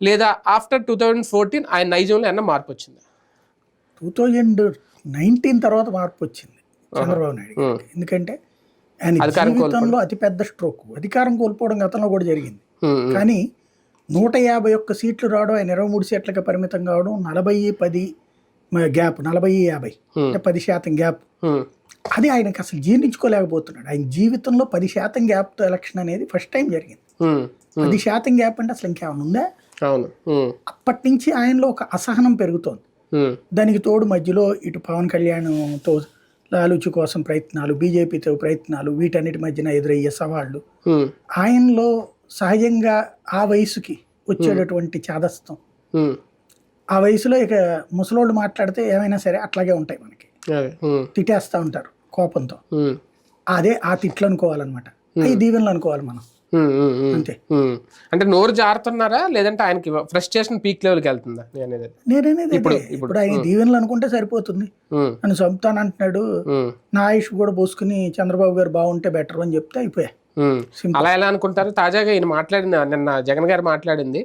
లేదా after two thousand fourteen ఆయన నైజంలో ఏమన్నా మార్పు వచ్చిందా. టూ థౌజండ్ నైన్టీన్ తర్వాత మార్పు వచ్చింది చంద్రబాబు నాయుడు. ఎందుకంటే ఆయన జీవితంలో అతిపెద్ద స్ట్రోక్. అధికారం కోల్పోవడం గతంలో కూడా జరిగింది. కానీ నూట యాభై ఒక్క సీట్లు రావడం ఆయన ఇరవై మూడు సీట్లకి పరిమితం కావడం నలభై పది గ్యాప్ నలభై యాభై అంటే పది శాతం గ్యాప్. అది ఆయనకి అసలు జీర్ణించుకోలేకపోతున్నాడు. ఆయన జీవితంలో పది శాతం గ్యాప్తో ఎలక్షన్ అనేది ఫస్ట్ టైం జరిగింది. పది శాతం గ్యాప్ అంటే అసలు ఇంకేమైనా ఉందా? అవును. అప్పటి నుంచి ఆయనలో ఒక అసహనం పెరుగుతోంది. దానికి తోడు మధ్యలో ఇటు పవన్ కళ్యాణ్తో లాలూచి కోసం ప్రయత్నాలు బీజేపీతో ప్రయత్నాలు వీటన్నిటి మధ్యన ఎదురయ్యే సవాళ్ళు. ఆయనలో సహజంగా ఆ వయసుకి వచ్చేటటువంటి చాదస్తం. ఆ వయసులో ఇక ముసలోళ్ళు మాట్లాడితే ఏమైనా సరే అట్లాగే ఉంటాయి మనకి. తిట్టేస్తూ ఉంటారు కోపంతో. అదే ఆ తిట్లు అనుకోవాలన్నమాట. అవి దీవెనలు అనుకోవాలి మనం. అంతే. అంటే నోరు జారుతున్నారా? లేదంటే ఆయనకి ఫ్రస్ట్రేషన్ పీక్ లెవెల్కి వెళ్తుందా? నేను అనేది. నేననేది ఇప్పుడు-. ఇప్పుడు, ఆయన దీవెనలు అనుకుంటే సరిపోతుంది. నన్ను చంపుతానంటున్నాడు ఉమ్, నా ఆయుష్ కూడా పోసుకుని చంద్రబాబు గారు బాగుంటే బెటర్ అని చెప్తే అయిపోయా. అలా ఎలా అనుకుంటారు? తాజాగా ఈయన మాట్లాడిన నిన్న జగన్ గారు మాట్లాడింది.